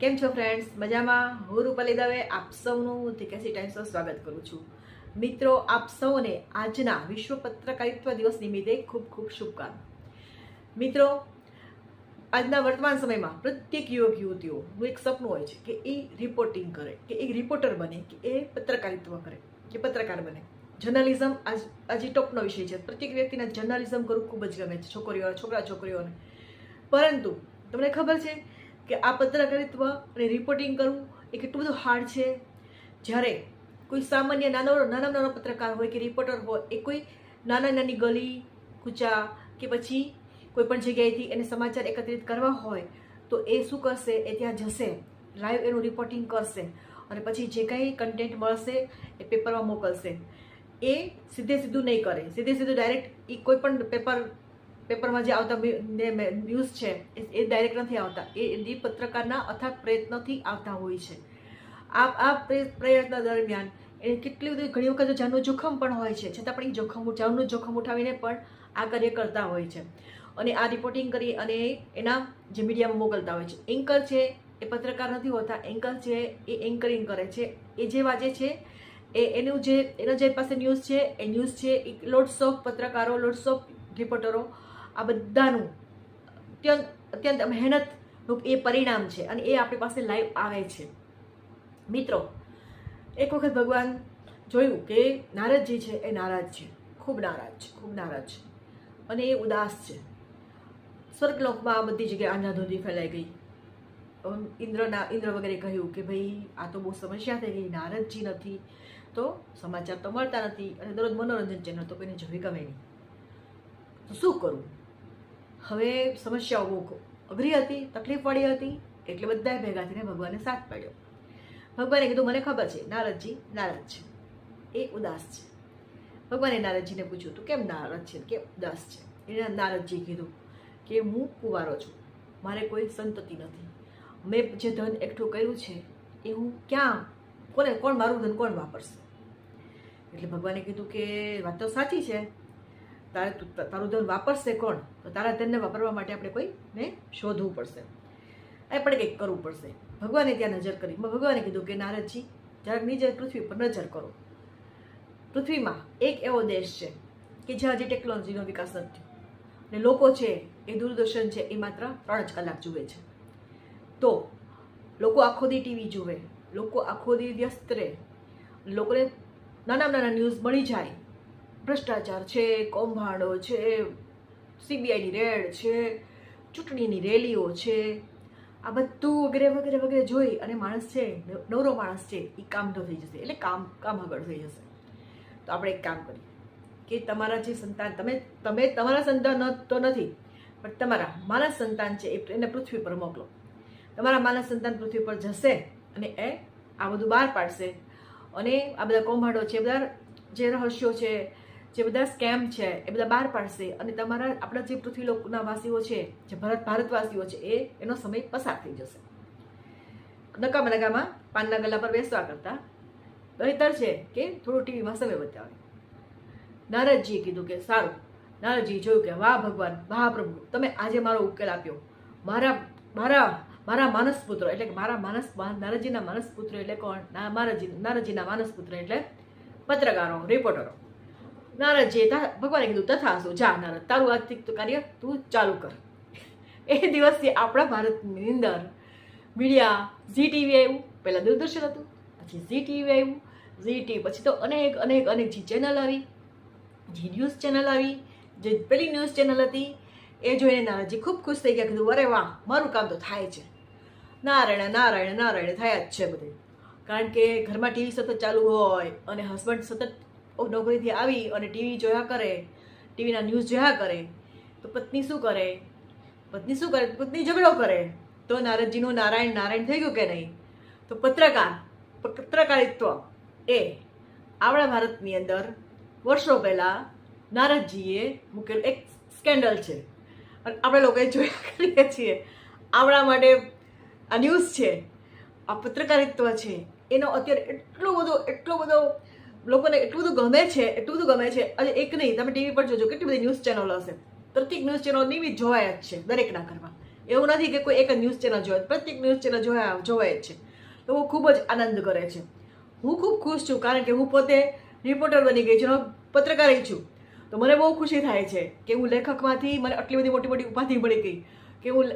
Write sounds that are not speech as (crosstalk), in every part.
કેમ છો ફ્રેન્ડ્સ મજામાં? હું રૂપાલી દવે આપ સૌનું ધીકેસી ટાઈમ્સમાં સ્વાગત કરું છું. મિત્રો, આપ સૌને આજના વિશ્વ પત્રકારિત્વ દિવસ નિમિત્તે ખૂબ ખૂબ શુભકામના મિત્રો, આજના વર્તમાન સમયમાં પ્રત્યેક યુવક યુવતીઓનું એક સપનું હોય છે કે એ રિપોર્ટિંગ કરે, કે એક રિપોર્ટર બને, કે એ પત્રકારિત્વ કરે, કે પત્રકાર બને. જર્નલિઝમ આજ, આજે ટોપનો વિષય છે. પ્રત્યેક વ્યક્તિને જર્નલિઝમ કરવું ખૂબ જ ગમે છે, છોકરીઓ છોકરા છોકરીઓને પરંતુ, તમને ખબર છે કે આ પત્રકારિત્વ અને રિપોર્ટિંગ કરવું એ કેટલું બધું હાર્ડ છે. જ્યારે કોઈ સામાન્ય નાનો નાના નાનો પત્રકાર હોય કે રિપોર્ટર હોય, એ કોઈ નાના નાની ગલી, કૂચા કે પછી કોઈ પણ જગ્યાએથી એને સમાચાર એકત્રિત કરવા હોય, તો એ શું કરશે? એ ત્યાં જશે. લાઈવ એનું રિપોર્ટિંગ કરશે. અને પછી જે કંઈ કન્ટેન્ટ મળશે, એ પેપરમાં મોકલશે. એ સીધે સીધું નહીં કરે. સીધે સીધું ડાયરેક્ટ એ કોઈ પણ પેપર પેપરમાં જે આવતા ન્યૂઝ છે, એ ડાયરેક્ટ નથી આવતા. એ એ પત્રકારના અથાગ પ્રયત્નોથી આવતા હોય છે. આ આ પ્રય- પ્રયત્ન દરમિયાન એ કેટલી બધી ઘણી વખત જાનનું જોખમ પણ હોય છે. છતાં પણ એ જોખમ જાનનું જોખમ ઉઠાવીને પણ આ કાર્ય કરતા હોય છે. અને આ રિપોર્ટિંગ કરી અને એના જે મીડિયામાં મોકલતા હોય છે. એન્કર છે, એ પત્રકાર નથી હોતા. એન્કર છે, એ એન્કરિંગ કરે છે. એ જે વાંચે છે, એ એનું જે, એના જે પાસે ન્યૂઝ છે, એ ન્યૂઝ છે, એ લોટ્સ ઓફ પત્રકારો લોટ્સ ઓફ રિપોર્ટરો આ બધાનું અત્યંત અત્યંત મહેનતનું એ પરિણામ છે અને એ આપણી પાસે લાઈવ આવે છે. મિત્રો, એક વખત ભગવાન જોયું કે નારદજી છે, એ નારાજ છે. ખૂબ નારાજ છે, ખૂબ નારાજ છે. અને એ ઉદાસ છે. સ્વર્ગલોકમાં બધી જગ્યાએ આંધાધૂંધી ફેલાઈ ગઈ. ઇન્દ્રના, ઇન્દ્ર વગેરે કહ્યું કે ભાઈ, આ તો બહુ સમસ્યા થઈ ગઈ, નારદજી નથી. તો સમાચાર તો મળતા નથી અને દરરોજ મનોરંજન ચેનલ તો કોઈને જોઈ ગમે નહીં. તો શું કરવું હવે સમસ્યાઓ બહુ અઘરી હતી, તકલીફ પડી હતી, એટલે બધાએ ભેગા થઈને ભગવાનને સાથ પાડ્યો. ભગવાને કીધું, મને ખબર છે, નારદજી નારાજ છે. એ ઉદાસ છે. ભગવાને નારદજીને પૂછ્યું, તું કેમ નારદ છે? કેમ ઉદાસ છે? એને નારદજી કીધું કે, હું કુંવારો છું. મારે કોઈ સંતતિ નથી. મેં જે ધન એકઠું કર્યું છે, એ હું ક્યાં, કોને, કોણ મારું ધન કોણ વાપરશે? એટલે ભગવાને કીધું કે, વાત તો સાચી છે તારે તારું ધન વાપરશે કોણ? તો તારા ધનને વાપરવા માટે આપણે કોઈને શોધવું પડશે. એ પણ કંઈક કરવું પડશે. ભગવાને ત્યાં નજર કરી. ભગવાને કીધું કે નારદજી જરાક નીચે પૃથ્વી પર નજર કરો. પૃથ્વીમાં એક એવો દેશ છે કે જ્યાં હજી ટેકનોલોજીનો વિકાસ નથી ને લોકો છે એ દૂરદર્શન છે એ માત્ર ત્રણ જ કલાક જુએ છે. તો લોકો આખો દી ટીવી જુએ, લોકો આખો દી વ્યસ્ત રહે લોકોને નાના નાના ન્યૂઝ મળી જાય ભ્રષ્ટાચાર છે, કૌભાંડો છે સીબીઆઈની રેડ છે, ચૂંટણીની રેલીઓ છે, આ બધું વગેરે વગેરે વગેરે જોઈ અને માણસ છે નવરો માણસ છે એ કામ તો થઈ જશે, એટલે કામ કામ આગળ થઈ જશે. તો આપણે એક કામ કરીએ કે તમારા જે સંતાન, તમે તમે તમારા સંતાન તો નથી, પણ તમારા માનસ સંતાન છે એને પૃથ્વી પર મોકલો. તમારા માનસ સંતાન પૃથ્વી પર જશે અને એ આ બધું બહાર પાડશે. અને આ બધા કૌભાંડો છે, બધા જે રહસ્યો છે જે બધા સ્કેમ છે, એ બધા બહાર પાડશે અને તમારા, આપણા જે પૃથ્વી લોકના વાસીઓ છે, જે ભારત, ભારતવાસીઓ છે, એ એનો સમય પસાર થઈ જશે. નકામા નકામાં પાનના ગલ્લા પર બેસવા કરતા બહેતર છે કે થોડું ટીવીમાં સમય બતાવે. નારદજીએ કીધું કે સારું. નારદજીએ જોયું કે વાહ ભગવાન વાહ પ્રભુ તમે આજે મારો ઉકેલ આપ્યો. મારા મારા મારા માનસ પુત્ર એટલે કે મારા માનસ નારદજીના માનસ પુત્ર એટલે કોણ? નારદજી નારદજીના માનસ પુત્ર એટલે પત્રકારો રિપોર્ટરો નારદજીએ તા- ભગવાને કીધું તથાસ્તુ જા નારદ તારું આર્થિક કાર્ય તું ચાલુ કર. (laughs) એ દિવસથી આપણા ભારતની અંદર મીડિયા, ઝી ટીવી આવ્યું, પહેલાં દૂરદર્શન હતું, પછી ઝી ટીવી આવ્યું, ઝી ટીવી પછી તો અનેક અનેક અનેક જી ચેનલ આવી, જી ન્યૂઝ ચેનલ આવી, જે પેલી ન્યૂઝ ચેનલ હતી, એ જોઈને નારાજી ખૂબ ખુશ થઈ ગયા, કીધું, અરે વાહ, મારું કામ તો થાય છે. નારાયણ નારાયણ નારાયણ થયા જ છે બધે. કારણ કે ઘરમાં ટીવી સતત ચાલુ હોય અને હસબન્ડ સતત નોકરીથી આવી અને ટીવી જોયા કરે, ટીવીના ન્યૂઝ જોયા કરે, તો પત્ની શું કરે? પત્ની શું કરે? પત્ની ઝઘડો કરે. તો નારદજીનું નારાયણ નારાયણ થઈ ગયું કે નહીં? તો પત્રકાર, પત્રકારિત્વ એ આપણા ભારતની અંદર વર્ષો પહેલાં નારદજીએ મૂકેલું એક સ્કેન્ડલ છે. અને આપણે લોકોએ જોયા કરીએ છીએ. આપણા માટે આ ન્યૂઝ છે. આ પત્રકારિત્વ છે. એનો અત્યારે એટલો બધો એટલો બધો લોકોને એટલું બધું ગમે છે, એટલું બધું ગમે છે, અને એક નહીં, તમે ટીવી પર જોજો, કેટલી બધી ન્યૂઝ ચેનલ હશે. પ્રત્યેક ન્યૂઝ ચેનલ નિયમિત જોવાય જ છે, દરેકના ઘરમાં. એવું નથી કે કોઈ એક ન્યૂઝ ચેનલ જોવે, પ્રત્યેક ન્યૂઝ ચેનલ જોયા, જોવાય જ છે. લોકો ખૂબ જ આનંદ કરે છે. હું ખૂબ ખુશ છું, કારણ કે હું પોતે રિપોર્ટર બની ગઈ છું પત્રકારી છું. તો મને બહુ ખુશી થાય છે કે હું લેખકમાંથી મને આટલી બધી મોટી મોટી ઉપાધિ મળી ગઈ, કે હું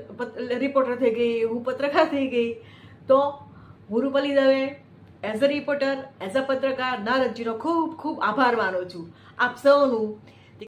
રિપોર્ટર થઈ ગઈ, હું પત્રકાર થઈ ગઈ. તો હું Rupali Dave as a reporter as a પત્રકાર નારદજીનો ખૂબ ખૂબ આભાર માનું છું. આપ સૌનું